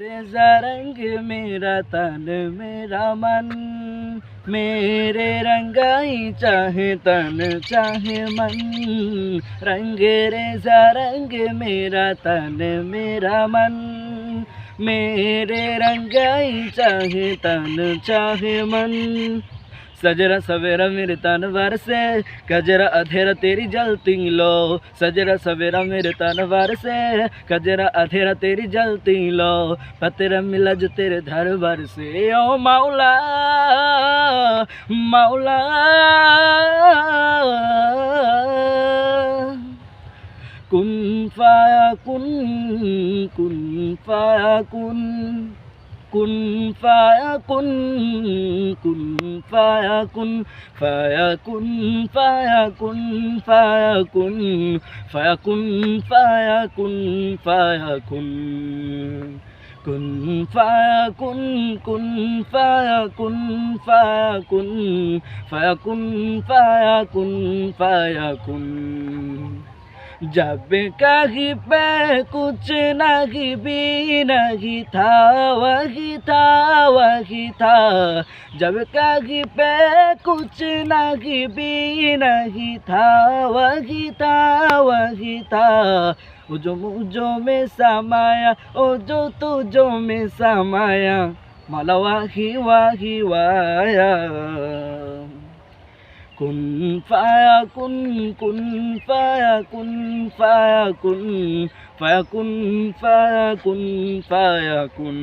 मेरे रंग मेरा तन, मेरा मन। मेरे रंगाई चाहे तन, चाहे मन। रंग रेजा रंग मेरा तन, मेरा मन। मेरे रंगाई चाहे तन, चाहे मन। सजरा सवेरा मेरे तन से, कजरा अधेरा तेरी जलती लो। सजरा सवेरा मेरे तन से, कजरा अधेरा तेरी जलती लो। पतेरा मिला जो तेरे दरबार से, ओ मौला मौला। कुन फाया कुन कुन फाया कुन। কুন ফায়া কুন কুন ফায়া কুন ফায়া কুন ফায়া কুন ফায়া কুন ফায়া কুন ফায়া কুন ফায়া কুন কুন ফায়া কুন কুন ফায়া কুন ফায়া কুন ফায়া কুন ফায়া কুন ফায়া কুন जब कहीं पे कुछ नहीं भी नहीं था वही था वही था जब कहीं पे कुछ नहीं भी नहीं था वही था वही था वो जो मुझो में समाया ओ जो तुझो में समाया मला वाही वाही वाया কুন ফায়া কুন কুন ফায়া কুন ফায়া কুন